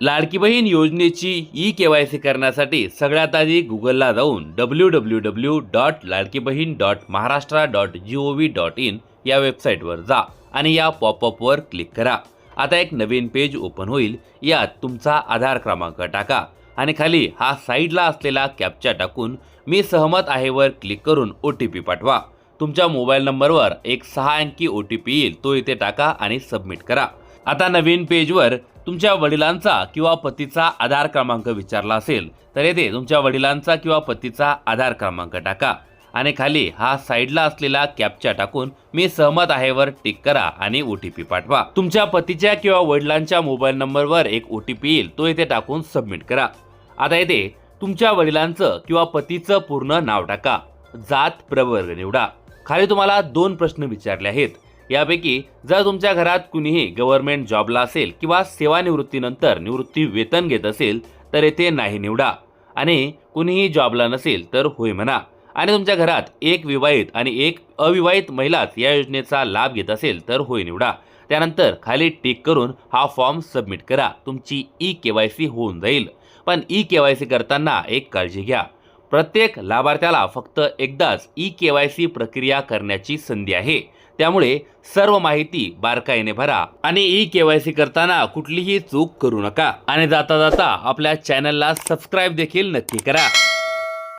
लाडकी बहीण योजनेची ई के Y C करण्यासाठी सगळ्यात आधी गुगलला जाऊन W W W dot Ladki Bahin dot Maharashtra dot G O V dot in या वेबसाईटवर जा आणि या पॉपअपवर क्लिक करा. आता एक नवीन पेज ओपन होईल. यात तुमचा आधार क्रमांक टाका आणि खाली हा साईडला असलेला कॅप्चा टाकून मी सहमत आहेवर क्लिक करून ओ टी पी पाठवा. तुमच्या मोबाईल नंबरवर एक सहा अंकी ओ टी पी येईल. तो इथे टाका आणि सबमिट करा. आता नवीन पेजवर तुमच्या वडिलांचा किंवा पतीचा आधार क्रमांक विचारला असेल तर येथे तुमच्या वडिलांचा किंवा पतीचा आधार क्रमांक टाका. आणि खाली हा साईडला असलेला कॅप्चा टाकून मी सहमत आहेवर टिक करा आणि ओ टी पी पाठवा. तुमच्या पतीच्या किंवा वडिलांच्या मोबाईल नंबरवर एक ओ टी पी येईल तो इथे टाकून सबमिट करा. आता येथे तुमच्या वडिलांचं किंवा पतीचं पूर्ण नाव टाका. जात प्रवर्ग निवडा. खाली तुम्हाला दोन प्रश्न विचारले आहेत. यापैकी जर तुमच्या घरात कुणीही गव्हर्नमेंट जॉबला असेल किंवा सेवानिवृत्तीनंतर निवृत्ती वेतन घेत असेल तर येथे नाही निवडा. आणि कुणीही जॉबला नसेल तर होय म्हणा. आणि तुमच्या घरात एक विवाहित आणि एक अविवाहित महिलाच या योजनेचा लाभ घेत असेल तर होय निवडा. त्यानंतर खाली टिक करून हा फॉर्म सबमिट करा. तुमची ई के वाय सी होऊन जाईल. पण ई के वाय सी करताना एक काळजी घ्या. प्रत्येक लाभार्थ्याला फक्त एकदाच ई के वाय सी प्रक्रिया करण्याची संधी आहे. त्यामुळे सर्व माहिती बारकाईने भरा आणि ई केवायसी करताना कुठलीही चूक करू नका. आणि जाता जाता आपल्या चॅनलला सबस्क्राईब देखील नक्की करा.